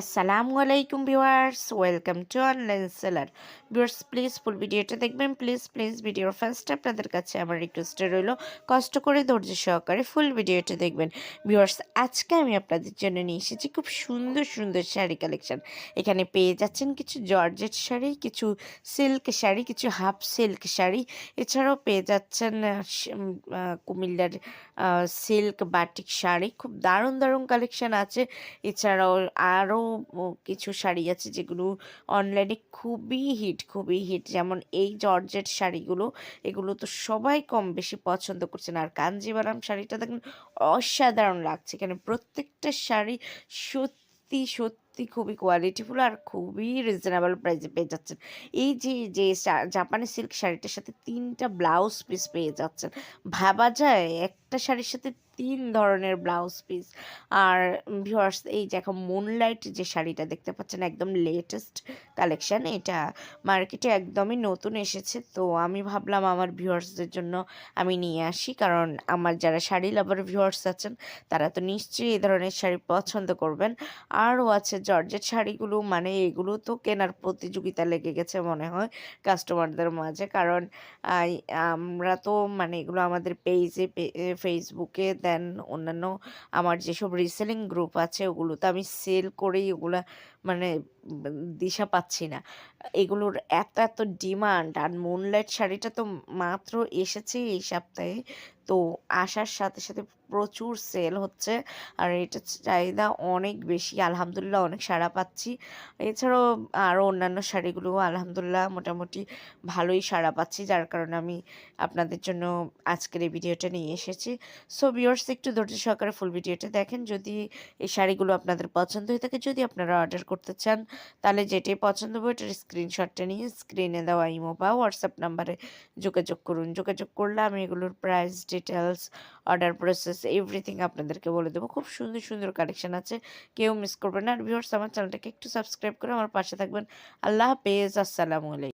আসসালামু আলাইকুম viewers, welcome to online seller. Viewers, please full ভিডিওটা দেখবেন, প্লিজ প্লিজ ভিডিওর ফার্স্ট আপনাদের কাছে আমার রিকোয়েস্টে রইল, কষ্ট করে ধৈর্য সহকারে ফুল ভিডিওটা দেখবেন। ভিউয়ার্স, আজকে আমি আপনাদের জন্য নিয়ে এসেছি খুব সুন্দর সুন্দর শাড়ি কালেকশন এখানে পেয়ে যাচ্ছেন কিছু জর্জেট শাড়ি, কিছু সিল্ক শাড়ি, কিছু হাফ সিল্ক শাড়ি। এছাড়াও পেয়ে যাচ্ছেন কুমিল্লার সিল্ক বাটিক শাড়ি। খুব দারুণ দারুণ কালেকশন আছে। এছাড়াও আরও কিছু শাড়ি আছে যেগুলো অনলাইনে খুবই হিট খুবই হিট যেমন এই জর্জেট শাড়িগুলো, এগুলো তো সবাই কম বেশি পছন্দ করছেন আর কাঞ্জিবারাম শাড়িটা দেখুন অসাধারণ লাগছে। কেন প্রত্যেকটা শাড়ি সত্যি সত্যি খুবই কোয়ালিটিফুল আর খুবই রিজনেবল প্রাইসে পেয়ে যাচ্ছেন। এই যে যে জাপানি সিল্ক শাড়িটার সাথে তিনটা ব্লাউজ পিস পেয়ে যাচ্ছেন। ভাবা যায় একটা শাড়ির সাথে তিন ধরনের ব্লাউজ পিস আর ভিওয়ার্স এই যে এখন মুনলাইট যে শাড়িটা দেখতে পাচ্ছেন, একদম লেটেস্ট কালেকশন এটা মার্কেটে একদমই নতুন এসেছে। তো আমি ভাবলাম আমার ভিউয়ার্সদের জন্য আমি নিয়ে আসি, কারণ আমার যারা শাড়ি লাভার ভিউয়ার্স আছেন, তারা তো নিশ্চয়ই এই ধরনের শাড়ি পছন্দ করবেন। আরও আছে জর্জেট শাড়িগুলো মানে এগুলো তো কেনার প্রতিযোগিতা লেগে গেছে মনে হয় কাস্টমারদের মাঝে। কারণ আমরা তো মানে এগুলো আমাদের পেজে ফেসবুকে দেন অন্যান্য আমার যেসব রিসেলিং গ্রুপ আছে ওগুলোতে আমি সেল করেই ওগুলা মানে দিশা পাচ্ছি না। এগুলোর এত এত ডিমান্ড আর মুনলাইট শাড়িটা তো মাত্র এসেছে এই সপ্তাহে। তো আসার সাথে সাথে প্রচুর সেল হচ্ছে। আর এটা চাহিদা অনেক বেশি, আলহামদুলিল্লাহ অনেক সাড়া পাচ্ছি। এছাড়াও আরও অন্যান্য শাড়িগুলো আলহামদুলিল্লাহ মোটামুটি ভালোই সাড়া পাচ্ছি, যার কারণে আমি আপনাদের জন্য আজকের এই ভিডিওটা নিয়ে এসেছি। সো ভিউয়ার্স একটু ধৈর্য সহকারে ফুল ভিডিওটা দেখেন। যদি এই শাড়িগুলো আপনাদের পছন্দ হয়ে থাকে, যদি আপনারা অর্ডার করতে চান, তাহলে যেটাই পছন্দ হবে, ওটার স্ক্রিনশটটা নিয়ে স্ক্রিনে দেওয়া ইমো বা হোয়াটসঅ্যাপ নাম্বারে যোগাযোগ করুন। যোগাযোগ করলে আমি এগুলোর price details order process everything আপনাদেরকে বলে দেবো। খুব সুন্দর সুন্দর কালেকশন আছে। কেউ মিস করবেন না। আর ভিউর্স আমার চ্যানেলটাকে একটু সাবস্ক্রাইব করে আমার পাশে থাকবেন। আল্লাহ হাফেজ। আসসালামু আলাইকুম।